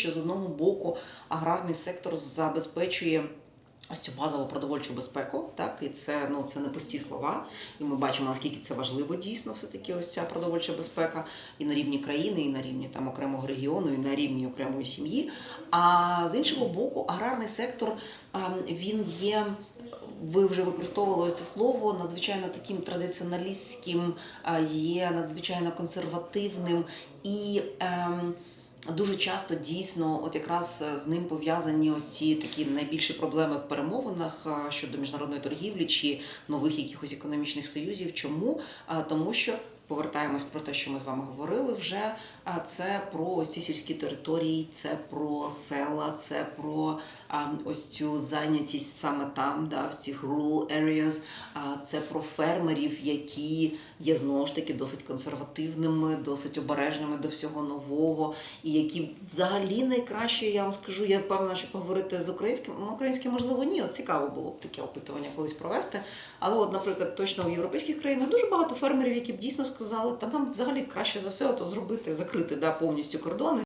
що з одного боку аграрний сектор забезпечує. Ось цю базову продовольчу безпеку, так і це ну це не пусті слова. І ми бачимо наскільки це важливо дійсно, все таки ось ця продовольча безпека і на рівні країни, і на рівні там окремого регіону, і на рівні окремої сім'ї. А з іншого боку, аграрний сектор ем, він є. Ви вже використовували це слово надзвичайно таким традиціоналістським, е, є надзвичайно консервативним і. Ем, Дуже часто дійсно, от якраз з ним пов'язані ось ці такі найбільші проблеми в перемовинах щодо міжнародної торгівлі чи нових якихось економічних союзів. Чому? Тому що повертаємось про те, що ми з вами говорили вже. А це про ось ці сільські території, це про села, це про а, ось цю зайнятість саме там, да, в цих rural areas, а, це про фермерів, які є знову ж таки досить консервативними, досить обережними до всього нового, і які взагалі найкраще, я вам скажу, я впевнена, що поговорити з українським, ну, українським, можливо, ні. От цікаво було б таке опитування колись провести. Але, от, наприклад, точно в європейських країнах дуже багато фермерів, які б дійсно сказали, та нам взагалі краще за все ото зробити, закрити да, повністю кордони.